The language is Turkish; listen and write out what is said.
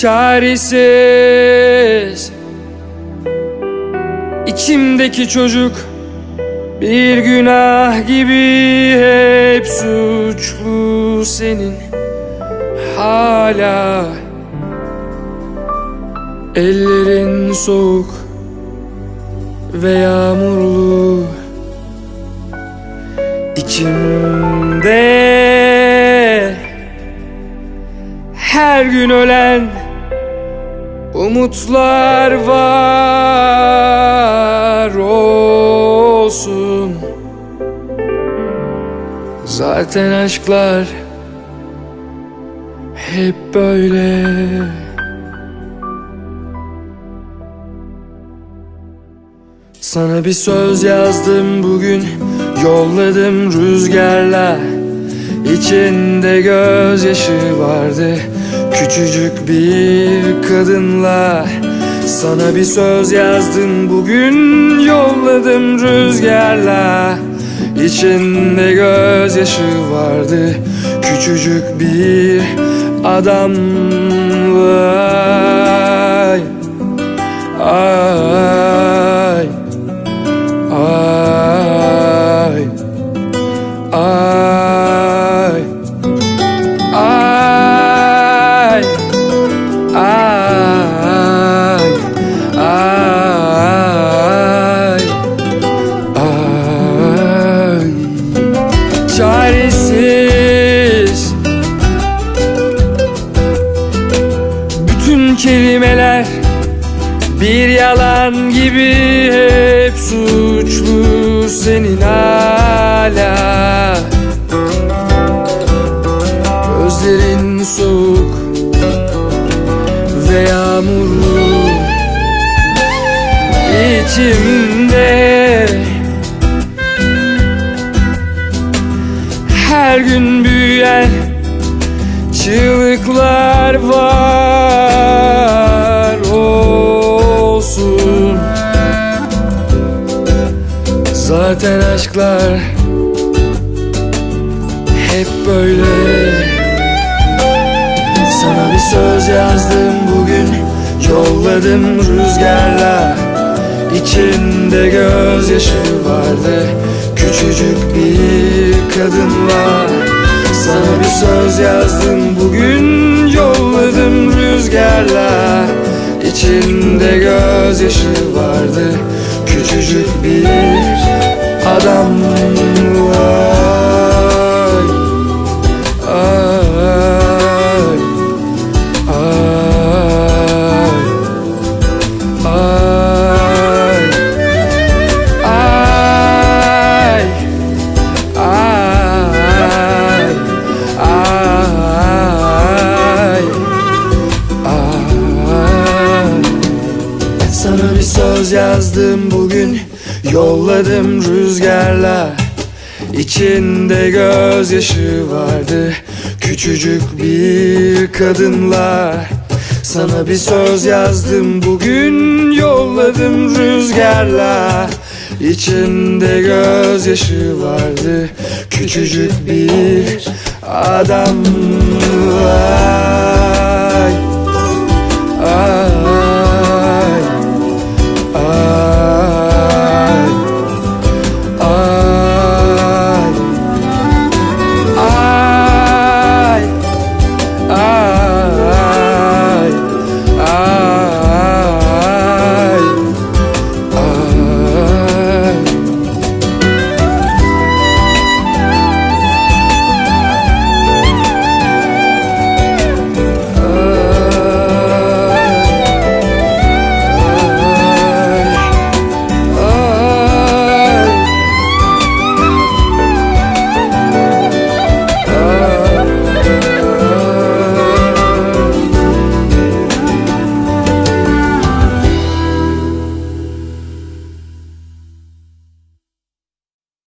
çaresiz. İçimdeki çocuk bir günah gibi hep suçlu senin. Hala Ellerin soğuk ve yağmurlu. İçimde her gün ölen umutlar var olsun. Zaten aşklar hep böyle. Sana bir söz yazdım bugün. Yolladım rüzgarla. İçinde gözyaşı vardı Küçücük bir kadınla Sana bir söz yazdım. Bugün Yolladım rüzgarla. İçinde gözyaşı vardı. Küçücük bir adamla kelimeler bir yalan gibi hep suçlu senin hala. Gözlerin soğuk ve yağmurlu. İçimde Her gün büyüyen çığlıklar var Zaten aşklar hep böyle. Sana bir söz yazdım bugün. Yolladım rüzgarla İçinde gözyaşı vardı. Küçücük bir kadınla Sana bir söz yazdım bugün. Yolladım rüzgarla İçinde gözyaşı vardı Küçücük bir adamla Ay, Sana bir söz yazdım bugün. Yolladım rüzgarla. İçinde gözyaşı vardı. Küçücük bir kadınla. Sana bir söz yazdım bugün. Yolladım rüzgarla. İçinde gözyaşı vardı. Küçücük bir adamla